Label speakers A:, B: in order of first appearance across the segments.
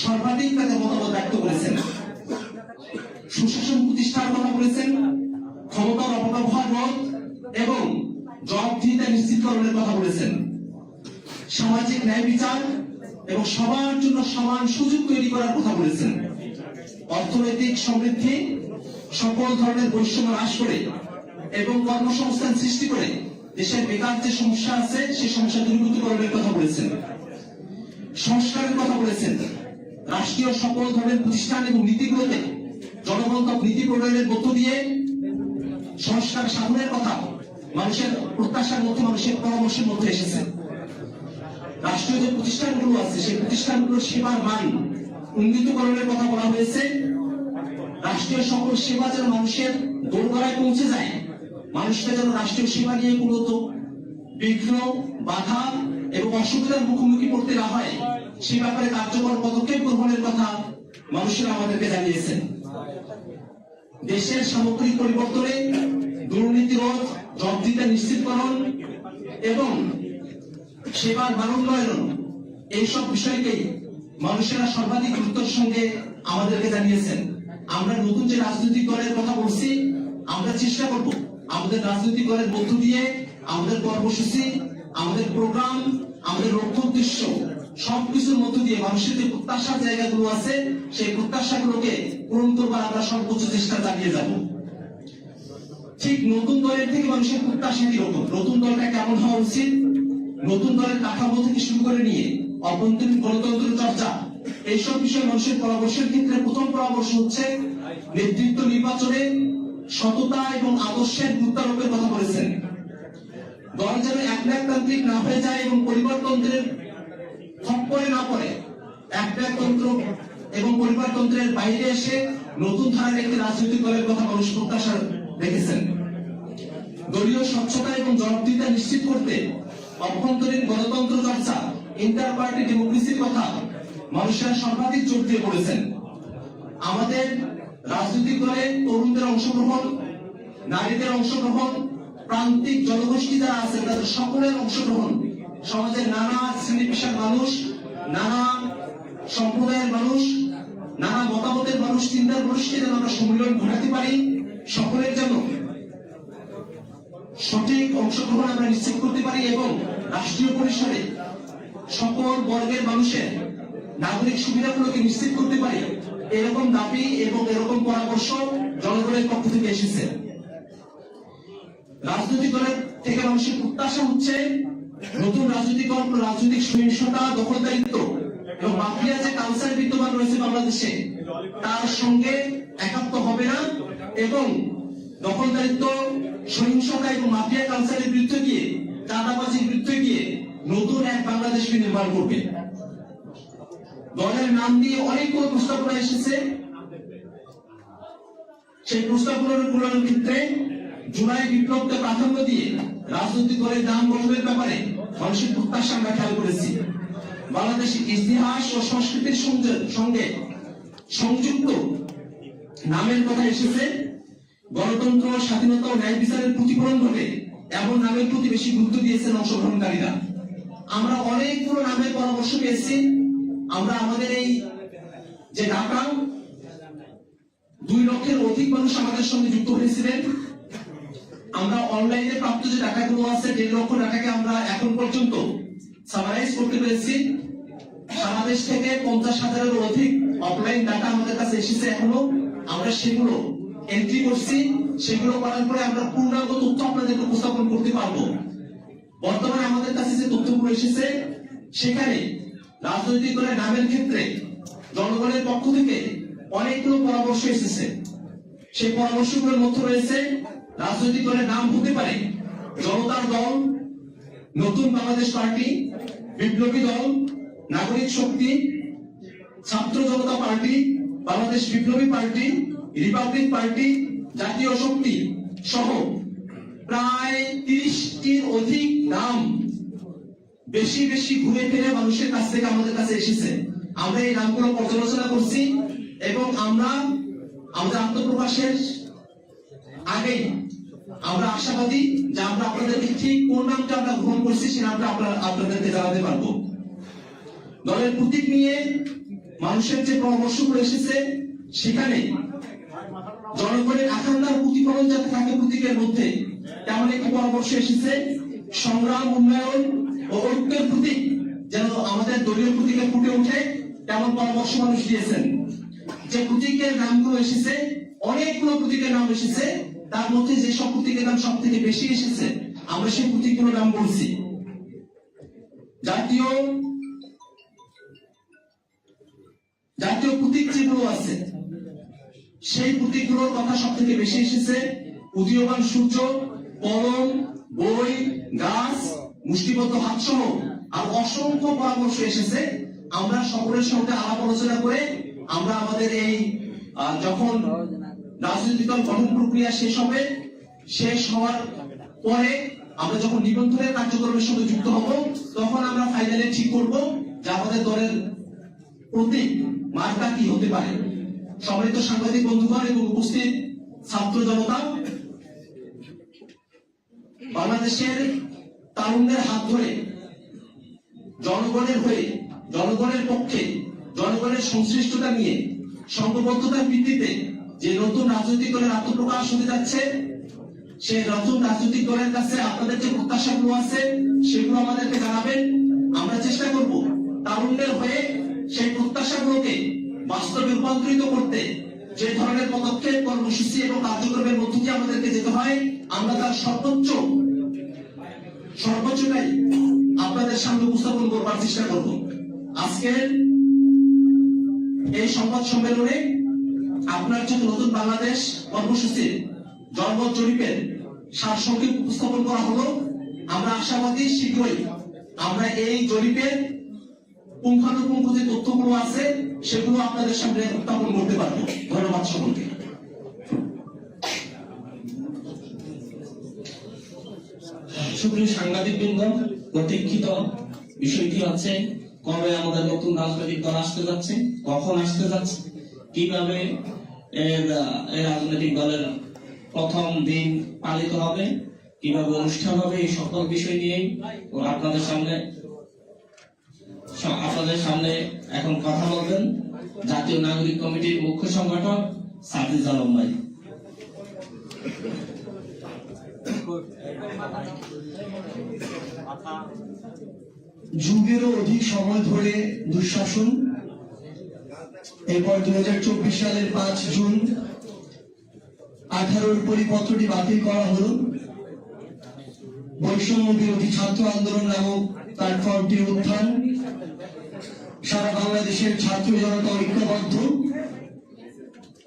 A: সর্বাধিক তাদের মতামত ব্যক্ত করেছেন। সুশাসন প্রতিষ্ঠার কথা বলেছেন, ক্ষমতার অপব্যবহার রোধ এবং জবাবদিহিতা নিশ্চিতকরণের কথা বলেছেন। সামাজিক ন্যায় বিচার এবং সবার জন্য সমান সুযোগ তৈরি করার কথা বলেছেন। অর্থনৈতিক সমৃদ্ধি সকল ধরনের বৈষম্য হ্রাস করে এবং কর্মসংস্থান সৃষ্টি করে দেশের বেকার যে সমস্যা আছে সেই সমস্যা দূরীভূতকরণের কথা বলেছেন। সংস্কারের কথা বলেছেন। রাষ্ট্রীয় সকল ধরনের প্রতিষ্ঠান এবং নীতিগুলোতে জনগণতক নীতি প্রণয়নের মধ্য দিয়ে সংস্কার সাধনের কথা মানুষের প্রত্যাশার মধ্যে, মানুষের পরামর্শের মধ্যে এসেছে। রাষ্ট্রীয় যে প্রতিষ্ঠানগুলো আছে, সেই প্রতিষ্ঠানগুলোর সেবার মান উন্নীতকরণের কথা বলা হয়েছে। রাষ্ট্রীয় সকল সেবা যেন মানুষের দোরগোড়ায় পৌঁছে যায়, মানুষকে যেন রাষ্ট্রীয় সেবা নিয়ে কোনো তো বিঘ্ন, বাধা এবং অসুবিধার মুখোমুখি করতে না হয় সে ব্যাপারে কার্যকর পদক্ষেপ গ্রহণের কথা মানুষেরা আমাদেরকে জানিয়েছেন। দেশের সামগ্রিক পরিবর্তনে দুর্নীতি রোধ জবাবদিহিতা নিশ্চিতকরণ এবং সেবার মানোন্নয়ন, এইসব বিষয়কেই মানুষেরা সর্বাধিক গুরুত্বের সঙ্গে আমাদেরকে জানিয়েছেন। আমরা নতুন যে রাজনৈতিক দলের কথা বলছি, আমরা চেষ্টা করব আমাদের রাজনৈতিক দলের মধ্য দিয়ে আমাদের কর্মসূচি, আমাদের প্রোগ্রাম, আমাদের লক্ষ্য উদ্দেশ্য সবকিছুর মধ্য দিয়ে মানুষের যে প্রত্যাশার জায়গাগুলো আছে, সেই প্রত্যাশাগুলোকে পূরণ করবার আমরা সর্বোচ্চ চেষ্টা চালিয়ে যাব। ঠিক নতুন দলের থেকে মানুষের প্রত্যাশা কীরকম নতুন দলটা কেমন হওয়া উচিত? নতুন দলের কাঠামো থেকে শুরু করে নিয়ে অভ্যন্তরীণ গণতন্ত্র চর্চা, এইসব বিষয়ে মানুষের পরামর্শের ক্ষেত্রে প্রথম পরামর্শ হচ্ছে নেতৃত্ব নির্বাচনে সততা এবং আদর্শের গুরুত্বারোপের কথা বলেছেন। দল যেন একনায়কতান্ত্রিক না হয়ে যায় এবং পরিবারতন্ত্রের খপ্পরে না পড়ে একনায়কতন্ত্র এবং পরিবারতন্ত্রের বাইরে এসে নতুন ধারার একটি রাজনৈতিক দলের কথা মানুষ প্রত্যাশা রেখেছেন। দলীয় স্বচ্ছতা এবং জনপ্রিয়তা নিশ্চিত করতে অভ্যন্তরীণ গণতন্ত্র চর্চা ইন্টার পার্টি ডেমোক্রেসির কথা মানুষের সর্বাধিক জোর দিয়ে বলেছেন। আমাদের রাজনৈতিক দলে তরুণদের অংশগ্রহণ, নারীদের অংশগ্রহণ, প্রান্তিক জনগোষ্ঠী যারা আছে তাদের সকলের অংশগ্রহণ সমাজের নানা শ্রেণি পেশার মানুষ, নানা সম্প্রদায়ের মানুষ, নানা মতামতের মানুষ, চিন্তার মানুষকে যেন আমরা সম্মিলন ঘটাতে পারি, সকলের জন্য সঠিক অংশগ্রহণ আমরা নিশ্চিত করতে পারি এবং রাষ্ট্রীয় পরিসরে সকল বর্গের মানুষের নাগরিক সুবিধাগুলোকে নিশ্চিত করতে পারি। এরকম দাবি এবং এরকম পরামর্শ জনগণের পক্ষ থেকে এসেছে। রাজনৈতিক দলের থেকে মানুষের প্রত্যাশা হচ্ছে নতুন রাজনৈতিক রাজনৈতিক সহিংসতা, দখলদারিত্ব এবং মাফিয়া যে কালচার বিদ্যমান রয়েছে বাংলাদেশে, তার সঙ্গে একাত্ম হবে না এবং দখলদারিত্ব, সহিংসতা এবং মাফিয়া কালচারের বিরুদ্ধে গিয়ে, চাঁদাবাজির বিরুদ্ধে গিয়ে নতুন এক বাংলাদেশকে নির্মাণ করবে। দলের নাম দিয়ে অনেকগুলো প্রস্তাবনা এসেছে। সেই প্রস্তাবগুলোর গুলোর ক্ষেত্রে জুলাই বিপ্লবকে প্রাধান্য দিয়ে রাজনৈতিক দলের নাম গঠনের ব্যাপারে মানুষের প্রত্যাশা আমরা খেয়াল করেছি। বাংলাদেশের ইতিহাস ও সংস্কৃতির সঙ্গে সংযুক্ত নামের কথা এসেছে। গণতন্ত্র, স্বাধীনতা ও ন্যায় বিচারের প্রতিফলন ঘটে এমন নামের প্রতি বেশি গুরুত্ব দিয়েছেন অংশগ্রহণকারীরা। আমরা অনেকগুলো নামের পরামর্শ পেয়েছি। আমরা আমাদের এই যে ঢাকা দুই লক্ষের অধিক মানুষ আমাদের সঙ্গে যুক্ত হয়েছিলেন। আমরা অনলাইনে প্রাপ্ত যে টাকাগুলো আছে, দেড় লক্ষ টাকাকে আমরা এখন পর্যন্ত সামারাইজ করতে পেরেছি। সারা দেশ থেকে পঞ্চাশ হাজারের অধিক অফলাইন ডাটা আমাদের কাছে এসেছে এখনও। আমরা সেগুলো এন্ট্রি করছি। সেগুলো করার পরে আমরা পূর্ণাঙ্গ তথ্য আপনাদেরকে উপস্থাপন করতে পারব। বর্তমানে আমাদের কাছে যে তথ্যগুলো এসেছে, সেখানে রাজনৈতিক দলের নামের ক্ষেত্রে জনগণের পক্ষ থেকে অনেকগুলো পরামর্শ এসেছে। সেই পরামর্শগুলোর মধ্যে রয়েছে রাজনৈতিক দলের নাম হতে পারে। জনতার দল, নতুন বাংলাদেশ পার্টি, বিপ্লবী দল, নাগরিক শক্তি, ছাত্র জনতা পার্টি, বাংলাদেশ বিপ্লবী পার্টি, রিপাবলিক পার্টি, জাতীয় শক্তি সহ প্রায় তিরিশটির অধিক নাম বেশি বেশি ঘুরে ফিরে মানুষের কাছ থেকে আমাদের কাছে এসেছে। আমরা এই নামগুলো পর্যালোচনা করছি এবং আমরা আমাদের আত্মপ্রকাশের আগেই আমরা আশাবাদী যে আমরা আপনাদেরকে ঠিক কোন নামটা আমরা গ্রহণ করছি সে নামটা আপনারা আপনাদেরকে জানাতে পারব। দলের প্রতীক নিয়ে মানুষের যে পরামর্শগুলো এসেছে, সেখানে জনগণের আকাঙ্ক্ষার প্রতিফলন যাতে থাকে প্রতীকের মধ্যে, তেমন একটি পরামর্শ এসেছে। সংগ্রাম, উন্নয়ন ও ঐক্যের প্রতীক যেন আমাদের দলীয় প্রতীকে ফুটে ওঠে, তেমন পরামর্শ মানুষ দিয়েছেন। যে প্রতীকের নামগুলো এসেছে, অনেকগুলো প্রতীকের নাম এসেছে। তার মধ্যে যে সব প্রতীকের নাম সব থেকে বেশি এসেছে, আমরা সেই প্রতীকগুলোর নাম বলছি। জাতীয় জাতীয় প্রতীক যেগুলো আছে, সেই প্রতীকগুলোর কথা সব থেকে বেশি এসেছে। উদীয়মান সূর্য, কলম, বই, গাছ, মুষ্টিবদ্ধ হাত সহ আর অসংখ্য পরামর্শ এসেছে। আমরা সকলের সঙ্গে আলাপ আলোচনা করে আমরা আমাদের এই যখন রাজনৈতিক দল গঠন প্রক্রিয়া শেষ হবে, শেষ হওয়ার পরে আমরা যখন নিবন্ধনের কার্যক্রমের সঙ্গে যুক্ত হব, তখন আমরা ফাইনালে ঠিক করব যে আমাদের দলের প্রতীক, মার্কা কি হতে পারে। সম্মানিত সাংবাদিক বন্ধুগণ এবং উপস্থিত ছাত্র জনতা, বাংলাদেশের তারুণ্যের হাত ধরে জনগণের হয়ে, জনগণের পক্ষে, জনগণের সংশ্লিষ্টতা নিয়ে সংঘবদ্ধতার ভিত্তিতে যে নতুন রাজনৈতিক দলের আত্মপ্রকাশ হতে যাচ্ছে, সেই নতুন রাজনৈতিক দলের কাছে আপনাদের যে প্রত্যাশাগুলো আছে, সেগুলো আমাদেরকে জানাবেন। আমরা চেষ্টা করব তারুণ্যের হয়ে সেই প্রত্যাশাগুলোকে বাস্তবে রূপান্তরিত করতে। যে ধরনের পদক্ষেপ, কর্মসূচি এবং কার্যক্রমের মধ্য দিয়ে আমাদেরকে যেতে হয়, আমরা তার সর্বোচ্চ সর্বোচ্চটাই আপনাদের সামনে উপস্থাপন করবার চেষ্টা করব। আজকের এই সংবাদ সম্মেলনে আপনার জন্য নতুন বাংলাদেশ কর্মসূচির জনমত জরিপের সারসংক্ষেপ উপস্থাপন করা হলো, আমরা আশাবাদী শীঘ্রই আমরা এই জরিপের পুঙ্খানুপুঙ্খ যে তথ্যগুলো আছে, সেগুলো আপনাদের সামনে উত্থাপন করতে পারব। ধন্যবাদ সকলকে।
B: সুপ্রিয় সাংবাদিক বৃন্দ প্রতীক্ষিত বিষয়টি হচ্ছে, কবে আমাদের নতুন রাজনৈতিক দল আসতে যাচ্ছে, কখন আসতে যাচ্ছে? কীভাবে রাজনৈতিক দলের প্রথম দিন পালিত হবে, কীভাবে অনুষ্ঠান হবে, এই সকল বিষয় নিয়েই আপনাদের সামনে আপনাদের সামনে এখন কথা বলবেন জাতীয় নাগরিক কমিটির মুখ্য সংগঠক সাদিজ আলম ভাই।
C: যুগেরও অধিক সময় ধরে দুঃশাসন এরপর দুই সালের পাঁচ জুন আঠারোর পরিপত্রটি বাতিল করা হলো। বৈষম্য বিরোধী ছাত্র আন্দোলন নামক প্ল্যাটফর্মটির উত্থান। সারা বাংলাদেশের ছাত্র জনতা ঐক্যবদ্ধ।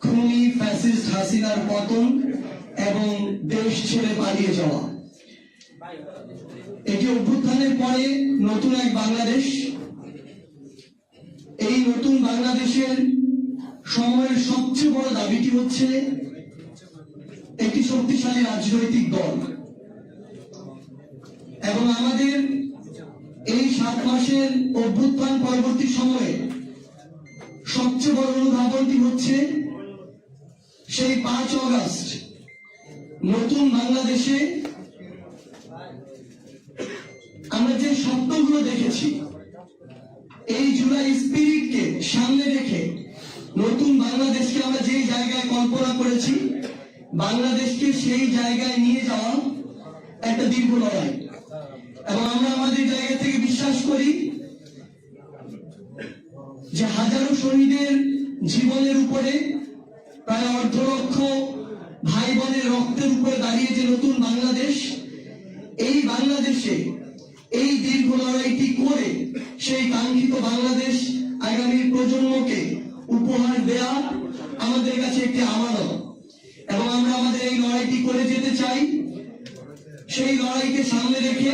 C: খুনি ফ্যাসিস্ট হাসিনার পতন এবং দেশ ছেড়ে পালিয়ে যাওয়া। এটি অভ্যুত্থানের পরে নতুন এক বাংলাদেশ বাংলাদেশের সময়ের সবচেয়ে বড় দাবিটি হচ্ছে একটি শক্তিশালী রাজনৈতিক দল। এবং আমাদের এই সাত মাসের অভ্যুত্থান পরবর্তী সময়ে সবচেয়ে বড় অনুধাবনটি হচ্ছে সেই পাঁচ অগস্ট, নতুন বাংলাদেশে আমরা যে স্বপ্নগুলো দেখেছি এই জুলাই স্পিরিটকে সামনে রেখে নতুন বাংলাদেশকে আমরা যেই জায়গায় কল্পনা করেছি, বাংলাদেশকে সেই জায়গায় নিয়ে যাওয়া একটা দীর্ঘ লড়াই। এবং আমরা আমাদের জায়গা থেকে বিশ্বাস করি যে হাজারো শহীদের জীবনের উপরে প্রায় অর্ধ লক্ষ ভাই বোনের রক্তের উপরে দাঁড়িয়ে যে নতুন বাংলাদেশ, এই বাংলাদেশে এই দীর্ঘ লড়াইটি করে সেই কাঙ্ক্ষিত বাংলাদেশ আগামী প্রজন্মকে উপহার দেয়া আমাদের কাছে একটি আমানত। এবং আমরা আমাদের এই লড়াইটি করে যেতে চাই। সেই লড়াইকে সামনে রেখে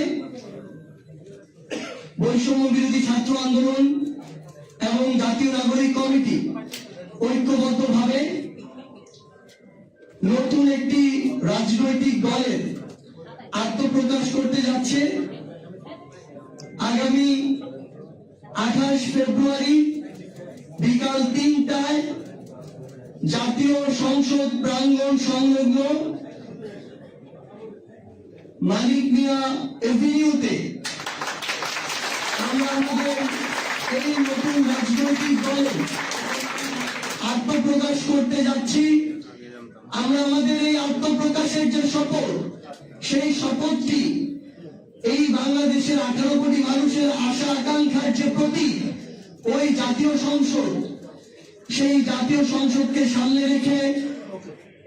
C: বৈষম্য বিরোধী ছাত্র আন্দোলন এবং জাতীয় নাগরিক কমিটি ঐক্যবদ্ধভাবে নতুন একটি রাজনৈতিক দলের আত্মপ্রকাশ করতে যাচ্ছে। আগামী আঠাশ ফেব্রুয়ারি বিকাল তিনটায় জাতীয় সংসদ প্রাঙ্গণ সংলগ্ন মালিক মিয়া এভিনিউতে আমরা আমাদের এই নতুন রাজনৈতিক দলে আত্মপ্রকাশ করতে যাচ্ছি। আমরা আমাদের এই আত্মপ্রকাশের যে শপথ, সেই শপথটি এই বাংলাদেশের আঠারো কোটি মানুষের আশা আকাঙ্ক্ষার যে প্রতীক, ওই জাতীয় সংসদ, সেই জাতীয় সংসদকে সামনে রেখে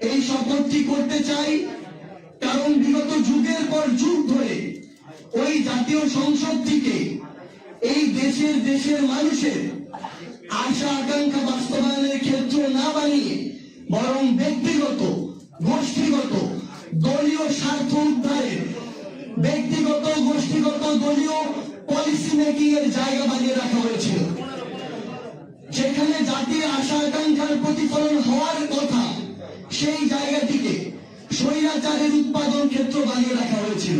C: এই শপথটি করতে চাই। কারণ বিগত যুগের পর যুগ ধরে ওই জাতীয় সংসদটিকে এই দেশের দেশের মানুষের আশা আকাঙ্ক্ষা বাস্তবায়নের ক্ষেত্র না বানিয়ে বরং ব্যক্তিগত, গোষ্ঠীগত, দলীয় স্বার্থ উদ্ধারের ব্যক্তিগত, গোষ্ঠীগত, দলীয় পলিসি মেকিং এর জায়গা বানিয়ে রাখা হয়েছিল। যেখানে জাতির আশা আকাঙ্ক্ষার প্রতিফলন হওয়ার কথা, সেই জায়গাটিকে স্বৈরাচারের উৎপাদন ক্ষেত্র বানিয়ে রাখা হয়েছিল।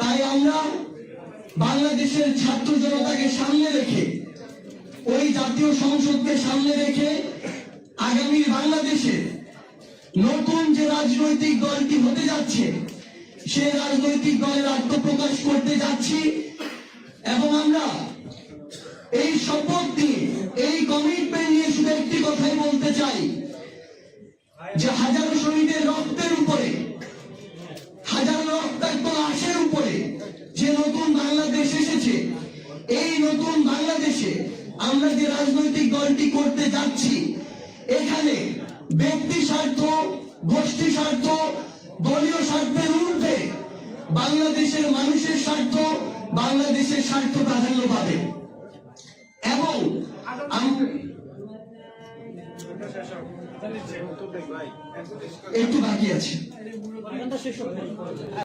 C: তাই আমরা বাংলাদেশের ছাত্র জনতাকে সামনে রেখে, ওই জাতীয় সংসদকে সামনে রেখে আগামী বাংলাদেশে নতুন যে রাজনৈতিক দলটি হতে যাচ্ছে সে রাজনৈতিক দলের আত্মপ্রকাশ করতে যাচ্ছি। এবং আমরা এই শপথ নিয়ে এই কমিটমেন্ট নিয়ে শুধু একটি কথাই বলতে চাই, যে হাজারো শহীদের রক্তের উপরে, হাজারো রক্তাক্ত লাশের উপরে যে নতুন বাংলাদেশ এসেছে, এই নতুন বাংলাদেশে আমরা যে রাজনৈতিক দলটি করতে যাচ্ছি, এখানে ব্যক্তি স্বার্থ, গোষ্ঠী স্বার্থ দলীয় স্বার্থের ঊর্ধ্বে বাংলাদেশের মানুষের স্বার্থ বাংলাদেশের স্বার্থ প্রাধান্য পাবে। এবং একটু বাকি আছে।